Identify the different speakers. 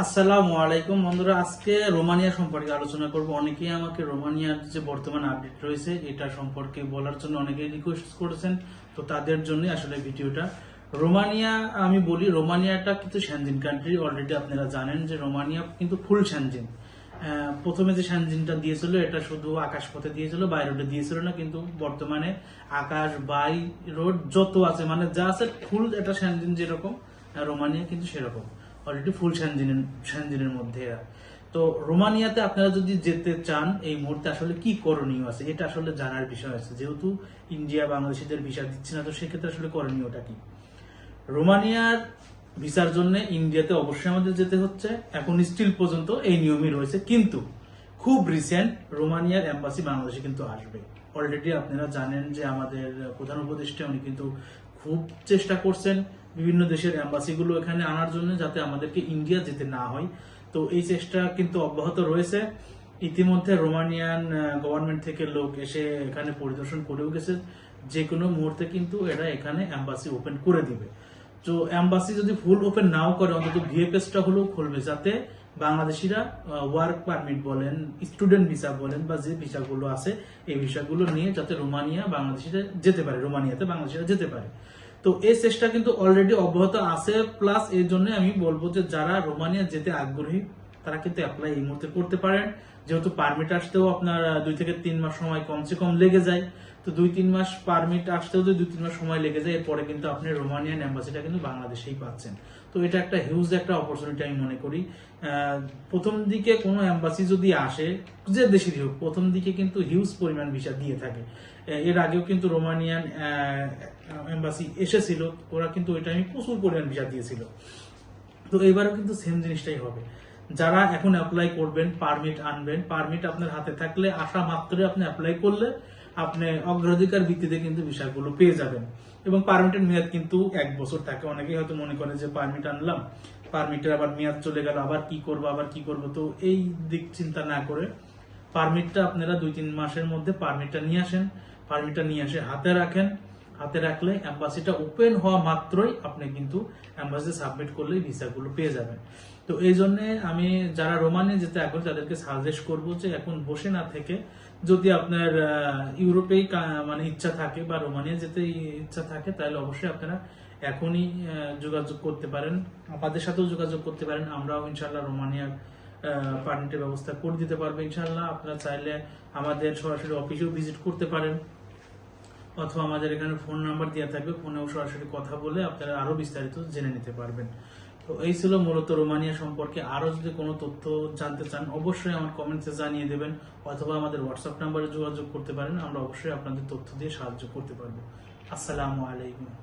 Speaker 1: আসসালামু আলাইকুম বন্ধুরা, আজকে রোমানিয়া সম্পর্কে আলোচনা করব। অনেকেই আমাকে রোমানিয়ার যে বর্তমান আপডেট রয়েছে, এটা সম্পর্কে বলার জন্য অনেকেই রিকোয়েস্ট করেছেন, তো তাদের জন্য আসলে ভিডিওটা। রোমানিয়া, আমি বলি, রোমানিয়াটা কিন্তু স্যানজিন কান্ট্রি অলরেডি আপনারা জানেন যে রোমানিয়া কিন্তু ফুল স্যানজিন প্রথমে যে স্যানজিনটা দিয়েছিল, এটা শুধু আকাশপথে দিয়েছিল বাই রোডে দিয়েছিল না, কিন্তু বর্তমানে আকাশ, বাই, রোড, যত আছে মানে যা আছে ফুল এটা স্যানজিন যেরকম রোমানিয়া কিন্তু সেরকম। অলরেডি ফুল স্যানজিনের স্যানজিনের মধ্যে। তো রোমানিয়াতে আপনারা যদি যেতে চান, এই মুহূর্তে আসলে কি করণীয় আছে? এটা আসলে জানার বিষয় আছে। যেহেতু ইন্ডিয়া বাংলাদেশিদের ভিসা দিচ্ছে না, তো সেক্ষেত্রে আসলে করণীয়টা কি? রোমানিয়ার ভিসার জন্য ইন্ডিয়াতে অবশ্যই আমাদের যেতে হচ্ছে। এখন স্টিল পর্যন্ত এই নিয়মই রয়েছে। কিন্তু খুব রিসেন্ট রোমানিয়ার এম্বাসি বাংলাদেশে কিন্তু আসবে। অলরেডি আপনারা জানেন যে আমাদের প্রধান উপদেষ্টা, উনি কিন্তু খুব চেষ্টা করছেন বিভিন্ন দেশের এম্বাসিগুলো এখানে আনার জন্য যাতে আমাদেরকে ইন্ডিয়া যেতে না হয়। তো এই চেষ্টা কিন্তু অব্যাহত রয়েছে। ইতিমধ্যে রোমানিয়ান গভর্নমেন্ট থেকে লোক এসে এখানে পরিদর্শন করেও গেছে। যে কোনো মুহূর্তে কিন্তু এরা এখানে এম্বাসি ওপেন করে দিবে। তো এম্বাসি যদি ফুল ওপেন নাও করে, অন্তত ভিএফএসটা হলেও খুলবে যাতে বাংলাদেশিরা ওয়ার্ক পারমিট বলেন স্টুডেন্ট ভিসা বলেন বা যে ভিসাগুলো আছে, এই ভিসাগুলো নিয়ে যাতে রোমানিয়া বাংলাদেশিরা যেতে পারে, রোমানিয়াতে বাংলাদেশিরা যেতে পারে। তো এই চেষ্টা কিন্তু অলরেডি অব্যাহত আছে প্লাস এর জন্য আমি বলব যে যারা রোমানিয়া যেতে আগ্রহী তারা কিন্তু অ্যাপ্লাই এই মুহূর্তে করতে পারেন। যেহেতু পারমিট আসতেও আপনার দুই থেকে তিন মাস সময় কমসে কম লেগে যায়। তো দুই তিন মাস পারমিট আসতেও দুই তিন মাস সময় লেগে যায়। এরপরে কিন্তু আপনি রোমানিয়ান এম্বাসিটা কিন্তু বাংলাদেশেই পাচ্ছেন। তো এটা একটা হিউজ একটা অপরচুনিটি আমি মনে করি। প্রথম দিকে কোনো অ্যাম্বাসি যদি আসে, যে দেশেরই হোক, প্রথম দিকে কিন্তু হিউজ পরিমাণ ভিসা দিয়ে থাকে। এর আগেও কিন্তু রোমানিয়ান এম্বাসি এসেছিল। ওরা কিন্তু ওই টাইমে প্রচুর পরিমাণ ভিসা দিয়েছিল। তো এবারও কিন্তু সেম জিনিসটাই হবে। যারা এখন অ্যাপ্লাই করবেন পারমিট আনবেন পারমিট আপনার হাতে থাকলে আসা মাত্রই আপনি অ্যাপ্লাই করলে আপনি অগ্রাধিকার ভিত্তিতে কিন্তু বিষয়গুলো পেয়ে যাবেন। এবং পারমিটের মেয়াদ কিন্তু এক বছর থাকে। অনেকেই হয়তো মনে করে যে পারমিট আনলাম পারমিটের আবার মেয়াদ চলে গেল, আবার কি করব, আবার কি করব? তো এই দিক চিন্তা না করে পারমিটটা আপনারা দুই তিন মাসের মধ্যে পারমিটটা নিয়ে আসেন পারমিটটা নিয়ে এসে হাতে রাখেন। হাতে রাখলে অ্যাম্বাসিটা ওপেন হওয়া মাত্রই আপনি কিন্তু অ্যাম্বাসি সাবমিট করলেই ভিসাগুলো পেয়ে যাবেন। তো এই জন্য আমি যারা রোমানিয়া যেতে আগ্রহী, তাদেরকে সাজেস্ট করব যে এখন বসে না থেকে যদি আপনার ইউরোপেই মানে ইচ্ছা থাকে বা রোমানিয়া যেতে ইচ্ছা থাকে, তাহলে অবশ্যই আপনারা এখনই যোগাযোগ করতে পারেন। আমাদের সাথেও যোগাযোগ করতে পারেন। আমরাও ইনশাল্লাহ রোমানিয়ার পারমিটের ব্যবস্থা করে দিতে পারব ইনশাল্লাহ আপনারা চাইলে আমাদের সরাসরি অফিসেও ভিজিট করতে পারেন। অথবা আমাদের এখানে ফোন নাম্বার দেওয়া থাকবে ফোনেও সরাসরি কথা বলে আপনারা আরও বিস্তারিত জেনে নিতে পারবেন। তো এই ছিল মূলত রোমানিয়া সম্পর্কে। আরও যদি কোনো তথ্য জানতে চান, অবশ্যই আমার কমেন্টসে জানিয়ে দেবেন, অথবা আমাদের হোয়াটসঅ্যাপ নাম্বারে যোগাযোগ করতে পারেন, আমরা অবশ্যই আপনাদের তথ্য দিয়ে সাহায্য করতে পারব। আসসালামু আলাইকুম।